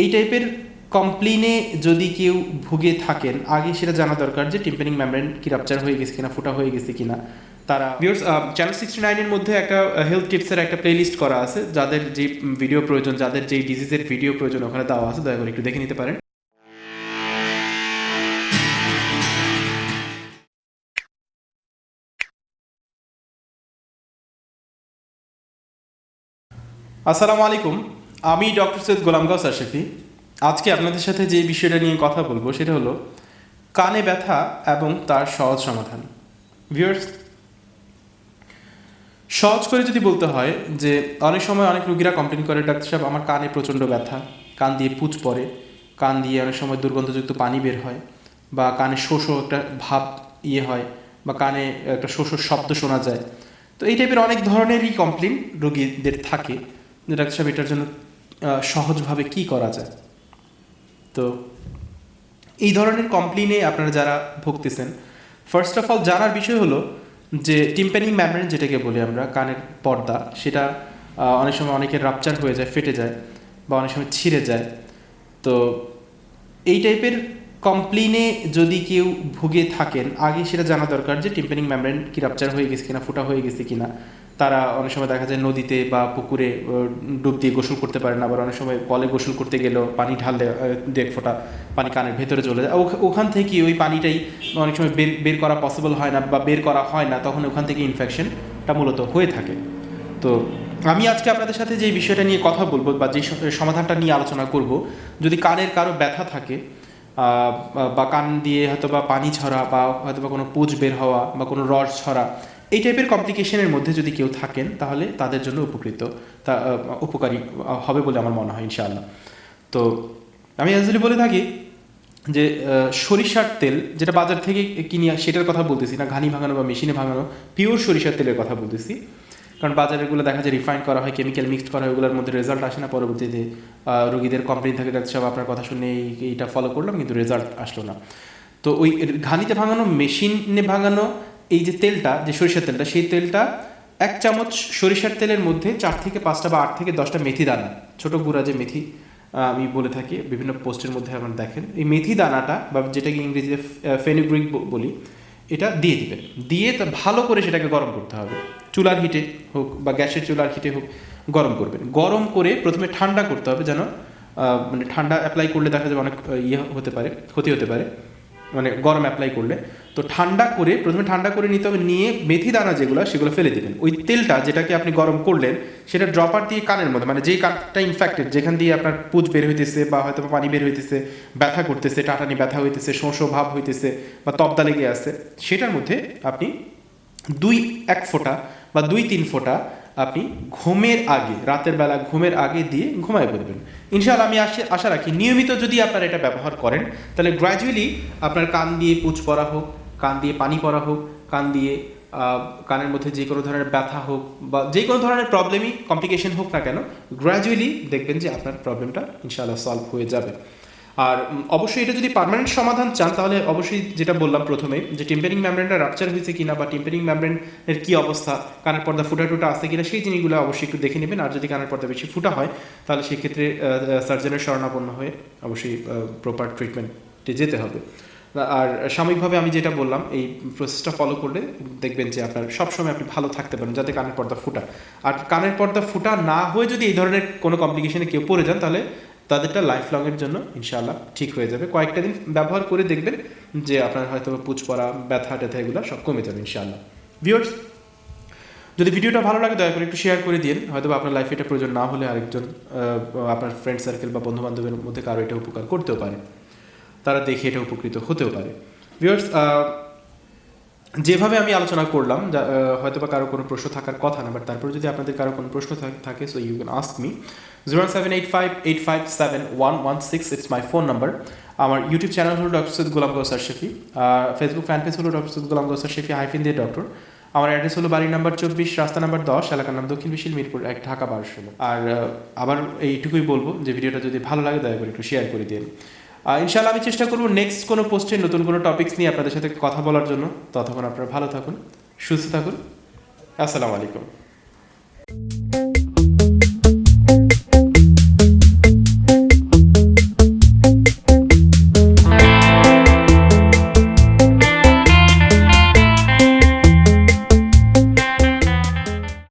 এই টাইপের কমপ্লেনে যদি কেউ ভুগে থাকেন, আগে সেটা জানা দরকার যে টিম্পেনিং মেমব্রেন কি রাপচার হয়ে গেছে কিনা, ফুটা হয়ে গেছে কিনা। তারা ভিউর্স চ্যানেল সিক্সটি নাইনের মধ্যে একটা হেলথ টিপসের একটা প্লেলিস্ট করা আছে, যাদের যে ভিডিও প্রয়োজন, যাদের যে ডিজিজের ভিডিও প্রয়োজন, ওখানে দেওয়া আছে, দয়া করে একটু দেখে নিতে পারেন। আসসালামু আলাইকুম। আমি ডক্টর সৈয়দ গোলাম গাউস আশরাফি। আজকে আপনাদের সাথে যে বিষয়টা নিয়ে কথা বলব সেটা হলো কানে ব্যথা এবং তার সহজ সমাধান। ভিউয়ার্স, সহজ করে যদি বলতে হয় যে অনেক সময় অনেক রুগীরা কমপ্লেন করে, ডাক্তার সাহেব, আমার কানে প্রচণ্ড ব্যথা। কান দিয়ে পুচ পড়ে। কান দিয়ে অনেক সময় দুর্গন্ধযুক্ত পানি বের হয় বা কানে শোষো একটা ভাব ইয়ে হয় বা কানে একটা শোষ শব্দ শোনা যায়। তো এই টাইপের অনেক ধরনেরই কমপ্লেন রোগীদের থাকে। ডাক্তার সাহেব, এটার জন্য সহজভাবে কি করা যায়? তো এই ধরনের কমপ্লেনে আপনারা যারা ভুগতেছেন ফার্স্ট অফ অল জানার বিষয় হলো যে টিম্পানিং ম্যামব্রেন যেটাকে বলি আমরা, কানের পর্দা, সেটা অনেক সময় অনেকের রাপচার হয়ে যায়, ফেটে যায় বা অনেক সময় ছিঁড়ে যায়। তো এই টাইপের কমপ্লেনে যদি কেউ ভুগে থাকেন, আগে সেটা জানা দরকার যে টিম্পানিং ম্যামব্রেন কি রাপচার হয়ে গেছে কিনা, ফুটা হয়ে গেছে কিনা। তারা অনেক সময় দেখা যায় নদীতে বা পুকুরে ডুব দিয়ে গোসল করতে পারে না, আবার অনেক সময় কলে গোসল করতে গেলেও পানি ঢাললে দেড় ফোঁটা পানি কানের ভেতরে চলে যায়। ওখ- ওখান থেকে ওই পানিটাই অনেক সময় বের বের করা পসিবল হয় না বা বের করা হয় না, তখন ওখান থেকে ইনফেকশনটা মূলত হয়ে থাকে। তো আমি আজকে আপনাদের সাথে যে বিষয়টা নিয়ে কথা বলব বা যে সমাধানটা নিয়ে আলোচনা করব, যদি কানের কারও ব্যথা থাকে বা কান দিয়ে হয়তো বা পানি ছড়া বা হয়তো বা কোনো পুজ বের হওয়া বা কোনো রড ছড়া এই টাইপের কমপ্লিকেশনের মধ্যে যদি কেউ থাকেন, তাহলে তাদের জন্য উপকৃত। তা উপকারী হবে বলে আমার মনে হয় ইনশাআল্লাহ। তো আমি অ্যাকচুয়ালি বলে থাকি যে সরিষার তেল যেটা বাজার থেকে কিনি, সেটার কথা বলতেছি না, ঘানি ভাঙানো বা মেশিনে ভাঙানো পিওর সরিষার তেলের কথা বলতেছি। কারণ বাজারেরগুলো দেখা যায় রিফাইন করা হয় কেমিক্যাল মিক্সড করা হয় ওগুলোর মধ্যে রেজাল্ট আসে না পরবর্তীতে। রোগীদের কমপ্লেন থাকে ডাক্তার সাহেব আপনার কথা শুনে এই- এইটা ফলো করলাম, কিন্তু রেজাল্ট আসলো না। তো ওই ঘানিতে ভাঙানো মেশিনে ভাঙানো এই যে তেলটা, যে সরিষার তেলটা, সেই তেলটা এক চামচ সরিষার তেলের মধ্যে চার থেকে পাঁচটা বা আট থেকে দশটা মেথি দানা, ছোট গুঁড়া যে মেথি আমি বলে থাকি, বিভিন্ন পোস্টের মধ্যে আপনারা দেখেন। এই মেথি দানাটা, বা যেটাকে ইংরেজিতে ফেনিগ্রিক বলি, এটা দিয়ে দিবেন। দিয়ে তা ভালো করে সেটাকে গরম করতে হবে। চুলার হিটে হোক বা গ্যাসের চুলার হিটে হোক, গরম করবেন। গরম করে প্রথমে ঠান্ডা করতে হবে যেন মানে ঠান্ডা অ্যাপ্লাই করলে দেখা যাবে অনেক ইয়ে হতে পারে, ক্ষতি হতে পারে। মানে গরম অ্যাপ্লাই করলে। তো ঠান্ডা করে, প্রথমে ঠান্ডা করে নিতে হবে, নিয়ে মেথি দানা যেগুলো, সেগুলো ফেলে দিবেন। ওই তেলটা যেটাকে আপনি গরম করলেন, সেটা ড্রপার দিয়ে কানের মধ্যে মানে যেই কানটা ইনফেক্টেড যেখান দিয়ে আপনার পুজ বের হইতেছে বা হয়তো পানি বের হইতেছে, ব্যথা করতেছে, টাটানি ব্যথা হইতেছে, শোঁশো ভাব হইতেছে বা তবদা লেগে আছে, সেটার মধ্যে আপনি দুই এক ফোঁটা বা দুই তিন ফোঁটা আপনি ঘুমের আগে, রাতের বেলা ঘুমের আগে দিয়ে ঘুমায় পড়বেন। ইনশাআল্লাহ আমি আশা রাখি, নিয়মিত যদি আপনারা এটা ব্যবহার করেন, তাহলে গ্র্যাজুয়ালি আপনার কান দিয়ে পুচ পরা হোক, কান দিয়ে পানি পরা হোক, কান দিয়ে কানের মধ্যে যে কোনো ধরনের ব্যথা হোক বা যে কোনো ধরনের প্রবলেমই কমপ্লিকেশন হোক না কেন গ্র্যাজুয়ালি দেখবেন যে আপনার প্রবলেমটা ইনশাআল্লাহ সলভ হয়ে যাবে। আর অবশ্যই এটা যদি পার্মানেন্ট সমাধান চান, তাহলে অবশ্যই যেটা বললাম প্রথমে, যে টিম্পারিং ম্যামব্রেনটা রাপচার হয়েছে কিনা বা টিম্পারিং ম্যামব্রেনের কি অবস্থা, কানের পর্দা ফুটা টুটা আছে কিনা, সেই জিনিসগুলো অবশ্যই একটু দেখে নেবেন। আর যদি কানের পর্দা বেশি ফুটা হয়, তাহলে সেক্ষেত্রে সার্জনের শরণাপন্ন হয়ে অবশ্যই প্রপার ট্রিটমেন্টে যেতে হবে। আর সাময়িকভাবে আমি যেটা বললাম, এই প্রসেসটা ফলো করলে দেখবেন যে আপনার সবসময় আপনি ভালো থাকতে পারেন, যাতে কানের পর্দা ফুটা। আর কানের পর্দা ফুটা না হয়ে যদি এই ধরনের কোনো কমপ্লিকেশনে কেউ পড়ে যান, তাহলে তাদেরটা লাইফ লং এর জন্য ইনশাআল্লাহ ঠিক হয়ে যাবে। কয়েকটা দিন ব্যবহার করে দেখবেন যে আপনার হয়তো পুচ পড়া ব্যথা ট্যাথা এগুলো সব কমে যাবে ইনশাআল্লাহ। ভিউয়ার্স যদি ভিডিওটা ভালো লাগে, দয়া করে একটু শেয়ার করে দিন হয়তো আপনার লাইফে এটা প্রয়োজন না হলে আরেকজন আপনার ফ্রেন্ড সার্কেল বা বন্ধু বান্ধবের মধ্যে কারও এটা উপকার করতেও পারে। তারা দেখে এটা উপকৃত হতেও পারে। ভিউয়ার্স যেভাবে আমি আলোচনা করলাম হয়তো বা কারও কোনো প্রশ্ন থাকার কথা না বাট তারপরে যদি আপনাদের কারও কোনো প্রশ্ন থাকে so you can ask me zero seven eight five eight five seven one one six it's my phone number আমার ইউটিউব চ্যানেল হলো doctor Syed Golam Gaus Ashrafi Facebook fan page হলো ডক্টর সৈয়দ গোলাম গৌসার শেফি হাইফিন দিয়ে doctor আমার address হলো বাড়ি number চব্বিশ, রাস্তা number দশ, এলাকার নাম দক্ষিণ বিশিল মিরপুর এক, ঢাকা, বারোশো। আর আবার এইটুকুই বলব যে ভিডিওটা যদি ভালো লাগে, দয়া করে একটু শেয়ার করে দিন। আহ, ইনশাআল্লাহ আমি চেষ্টা করব নেক্সট কোনো পোস্টে নতুন কোনো টপিকস নিয়ে আপনাদের সাথে কথা বলার জন্য। ততক্ষণ আপনারা ভালো থাকুন সুস্থ থাকুন। আসসালামু আলাইকুম।